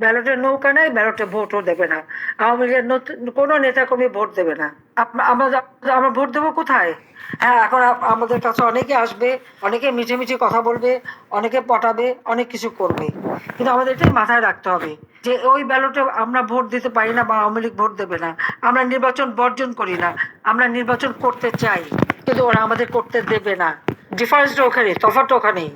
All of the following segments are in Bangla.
ব্যালটে নৌকা নেই, ব্যালটে ভোটও দেবে না। আওয়ামী লীগের কোনো নেতাকর্মী ভোট দেবে না। আমরা আমরা ভোট দেবো কোথায়? হ্যাঁ এখন আমাদের কাছে অনেকে আসবে, অনেকে মিঠে মিঠে কথা বলবে, অনেকে পটাবে, অনেক কিছু করবে। কিন্তু আমাদের এটাই মাথায় রাখতে হবে যে ওই ব্যালটে আমরা ভোট দিতে পারি না বা আওয়ামী লীগ ভোট দেবে না। আমরা নির্বাচন বর্জন করি না। আমরা নির্বাচন করতে চাই, কিন্তু ওরা আমাদের করতে দেবে না। ডিফারেন্সটা ওখানে, তফাৎটা ওখানেই।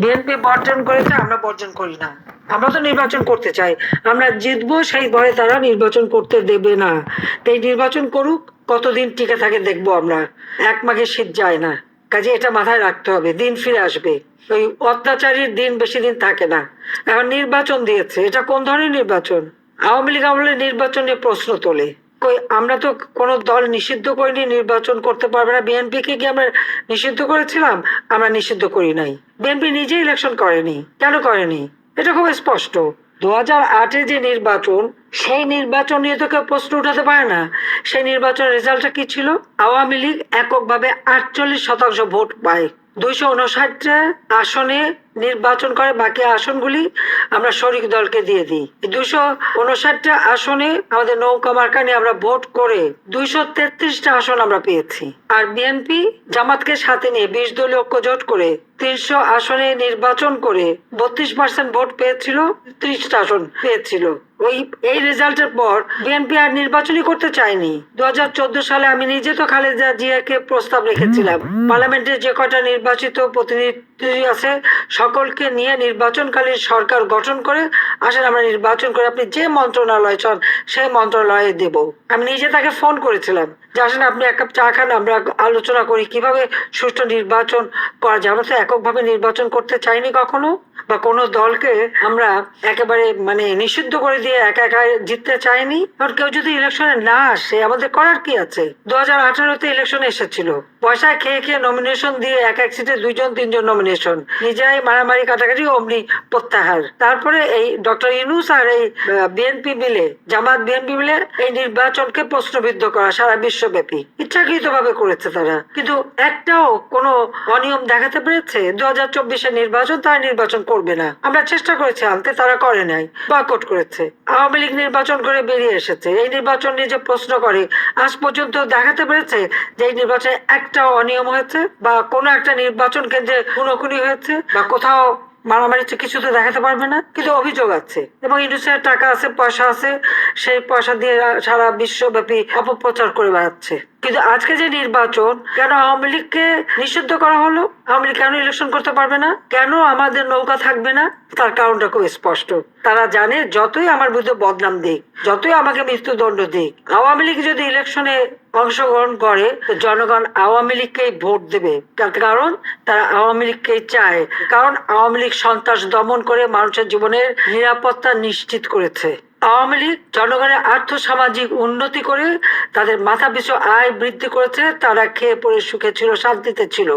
বিএনপি বর্জন করেছে, আমরা বর্জন করি না। আমরা তো নির্বাচন করতে চাই। আমরা জিতবো, সেই ভয়ে তারা নির্বাচন করতে দেবে না। তাই নির্বাচন করুক, কতদিন টিকে থাকে দেখব আমরা। এক মাঘে শীত যায় না। কাজে এটা মাথায় রাখতে হবে, দিন ফিরে আসবে। ওই অত্যাচারীর দিন বেশি দিন থাকে না। এখন নির্বাচন দিয়েছে, এটা কোন ধরনের নির্বাচন? আওয়ামী লীগ আমলে নির্বাচনে প্রশ্ন তোলে। আমরা তো কোনো দল নিষিদ্ধ করিনি, নির্বাচন করতে পারবে না। বিএনপি কে কি আমরা নিষিদ্ধ করেছিলাম? আমরা নিষিদ্ধ করি নাই। বিএনপি নিজে ইলেকশন করেনি। কেন করেনি? এটা খুব স্পষ্ট। দু হাজার আটে যে নির্বাচন, সেই নির্বাচন নিয়ে তো কেউ প্রশ্ন উঠাতে পারে না। সেই নির্বাচনের রেজাল্টটা কি ছিল? আওয়ামী লীগ এককভাবে আটচল্লিশ শতাংশ ভোট পায়। দুইশো উনষাটটা আসনে নির্বাচন করে বাকি আসনগুলি আমরা শরিক দলকে দিয়ে দিই। দুইশো উনষাটটা আসনে আমাদের নৌকা মার্কা নিয়ে আমরা ভোট করে দুইশো তেত্রিশটা আসন আমরা পেয়েছি। আর বিএনপি জামাতকে সাথে নিয়ে বিশ দলীয় ঐক্য জোট করে তিনশো আসনে নির্বাচন করে বত্রিশ পার্সেন্ট ভোট পেয়েছিল ত্রিশটা আসন পেয়েছিল। ওই এই রেজাল্টের পর বিএনপি আর নির্বাচনই করতে চায়নি। দু হাজার চোদ্দ সালে আমি নিজে তো খালেদা জিয়াকে প্রস্তাব রেখেছিলাম। পার্লামেন্টে যে কটা নির্বাচিত প্রতিনিধি আছে সকলকে নিয়ে নির্বাচনকালীন সরকার গঠন করে আসেন, আমরা নির্বাচন করে আপনি যে মন্ত্রণালয় চান, সেই মন্ত্রণালয়ে দেব। আমি নিজে তাকে ফোন করেছিলাম। আসেন আপনি এক কাপ চা খান, আমরা আলোচনা করি কীভাবে সুষ্ঠু নির্বাচন করা যায়। আমরা তো এককভাবে নির্বাচন করতে চাইনি কখনো, বা কোনো দলকে আমরা একেবারে মানে নিষিদ্ধ করে দিয়ে একা একা জিততে চাইনি। আর কেউ যদি ইলেকশনে না আসে, আমাদের করার কি আছে? দু হাজার আঠারোতে ইলেকশন এসেছিল। পয়সা খেয়ে খেয়ে নমিনেশন দিয়ে এক এক সিটে দুইজন, তিনজন নমিনেশন নিজেরাই মারামারি কাটাকাটি অমনি প্রত্যাহার। তারপরে এই ডক্টর ইনুস আর এই বিএনপি মিলে, জামাত বিএনপি মিলে এই নির্বাচনকে প্রশ্নবিদ্ধ করা সারা বিশ্বব্যাপী। ইচ্ছাকৃত ভাবে করেছে তারা। কিন্তু একটাও কোনো অনিয়ম দেখাতে পেরেছে? দু হাজার চব্বিশের নির্বাচন তারা নির্বাচন করবে না। আমরা চেষ্টা করেছি আনতে, তারা করে নাই, বয়কট করেছে। আওয়ামী লীগ নির্বাচন করে বেরিয়ে এসেছে। এই নির্বাচন নিয়ে যে প্রশ্ন করে, আজ পর্যন্ত দেখাতে পেরেছে যে এই নির্বাচনে একটা অনিয়ম হয়েছে বা কোনো একটা নির্বাচন কেন্দ্রে খুনোখুনি হয়েছে বা কোথাও মারামারি কিছু তো দেখাতে পারবে না। কিন্তু অভিযোগ আছে। এবং ইন্ডাস্ট্রিয়াল টাকা আছে, পয়সা আছে। সেই পয়সা দিয়ে সারা বিশ্বব্যাপী অপপ্রচার করে বেড়াচ্ছে। কিন্তু আজকে যে নির্বাচন, কেন আওয়ামী লীগকে নিষিদ্ধ করা হলো? আওয়ামী লীগ কেন ইলেকশন করতে পারবে না? কেন আমাদের নৌকা থাকবে না? তার কারণটা খুব স্পষ্ট। তারা জানে যতই আমার বিরুদ্ধে বদনাম দিক, যতই আমাকে মৃত্যুদণ্ড দিক, আওয়ামী লীগ যদি ইলেকশনে অংশগ্রহণ করে জনগণ আওয়ামী লীগকেই ভোট দেবে। কারণ, তারা আওয়ামী লীগকেই চায়। কারণ আওয়ামী লীগ সন্ত্রাস দমন করে মানুষের জীবনের নিরাপত্তা নিশ্চিত করেছে। আওয়ামী লীগ জনগণের আর্থ সামাজিক উন্নতি করে তাদের মাথা পিছু আয় বৃদ্ধি করেছে তারা খেয়ে পরে সুখে ছিল শান্তিতে ছিল।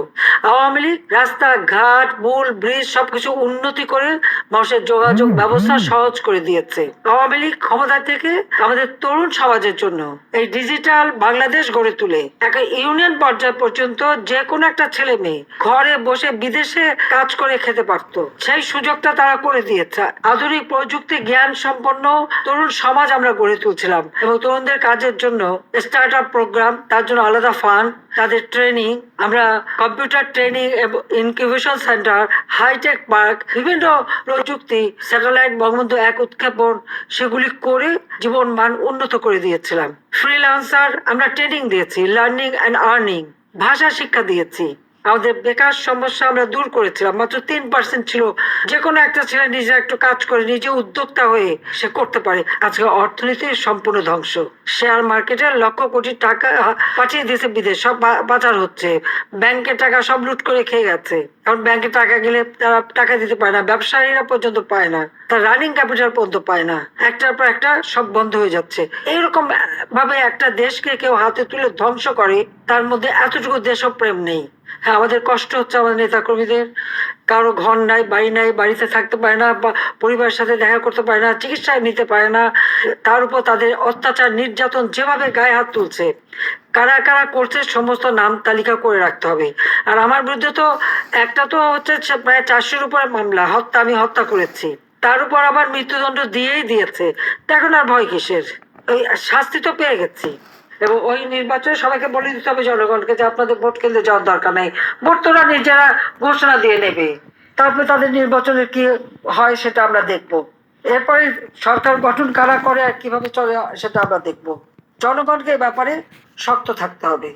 আওয়ামী লীগ রাস্তা ঘাট পুল ব্রিজ সবকিছু উন্নতি করে মানুষের যোগাযোগ ব্যবস্থা সহজ করে দিয়েছে। আওয়ামী লীগ ক্ষমতা থেকে আমাদের তরুণ সমাজের জন্য এই ডিজিটাল বাংলাদেশ গড়ে তুলে। একটা ইউনিয়ন পর্যায় পর্যন্ত যে কোনো একটা ছেলে মেয়ে ঘরে বসে বিদেশে কাজ করে খেতে পারতো। সেই সুযোগটা তারা করে দিয়েছে। আধুনিক প্রযুক্তি জ্ঞান সম্পন্ন তরুণ সমাজ আমরা গড়ে তুলছিলাম এবং তরুণদের কাজের জন্য স্টার্ট আপ প্রোগ্রাম তার জন্য আলাদা ফান্ড তাদের ট্রেনিং আমরা কম্পিউটার ট্রেনিং এবং incubation center hi tech park বিভিন্ন প্রযুক্তি স্যাটেলাইট বঙ্গবন্ধু এক উৎক্ষেপণ, সেগুলি করে জীবন মান উন্নত করে দিয়েছিলাম। ফ্রিল্যান্সার আমরা ট্রেনিং দিয়েছি লার্নিং অ্যান্ড আর্নিং ভাষা শিক্ষা দিয়েছি। আমাদের বেকার সমস্যা আমরা দূর করেছিলাম। মাত্র তিন পার্সেন্ট ছিল। যে কোনো একটা ছেলে নিজে একটু কাজ করে, নিজে উদ্যোক্তা হয়ে সে করতে পারে। আজকে অর্থনীতির সম্পূর্ণ ধ্বংস। শেয়ার মার্কেটে লক্ষ কোটি টাকা পাঠিয়ে দিয়েছে বিদেশ। সব পাচার হচ্ছে। ব্যাংকের টাকা সব লুট করে খেয়ে গেছে। এখন ব্যাংকে টাকা গেলে তারা টাকা দিতে পারে না। ব্যবসায়ীরা পর্যন্ত পায় না। তার রানিং ক্যাপিটাল পর্যন্ত পায় না। একটার পর একটা সব বন্ধ হয়ে যাচ্ছে। এইরকম ভাবে একটা দেশকে কেউ হাতে তুলে ধ্বংস করে, তার মধ্যে এতটুকু দেশপ্রেম নেই। হ্যাঁ আমাদের কষ্ট হচ্ছে আমাদের নেতাকর্মীদের। কারও ঘর নাই, বাড়ি নাই, বাড়িতে থাকতে পারে না, বা পরিবারের সাথে দেখা করতে পারে না, চিকিৎসা নিতে পারে না, তার উপর তাদের অত্যাচার, নির্যাতন যেভাবে গায়ে হাত তুলছে, কারা কারা করছে সমস্ত নাম তালিকা করে রাখতে হবে। আর আমার বিরুদ্ধে তো একটা তো হচ্ছে প্রায় চারশোর উপরে মামলা, হত্যা, আমি হত্যা করেছি। তার উপর আবার মৃত্যুদণ্ড দিয়েই দিয়েছে। এখন আর ভয় কিসের? ওই শাস্তি তো পেয়ে গেছি। এবং ওই নির্বাচনে সবাইকে বলে দিতে হবে জনগণকে যে আপনাদের ভোট কেন্দ্রে যাওয়ার দরকার নেই। ভোট তোরা নিজেরা ঘোষণা দিয়ে নেবে। তারপরে তাদের নির্বাচনের কি হয় সেটা আমরা দেখব। এরপরে সরকার গঠন কারা করে আর কীভাবে চলে সেটা আমরা দেখব। জনগণকে ব্যাপারে শক্ত থাকতে হবে।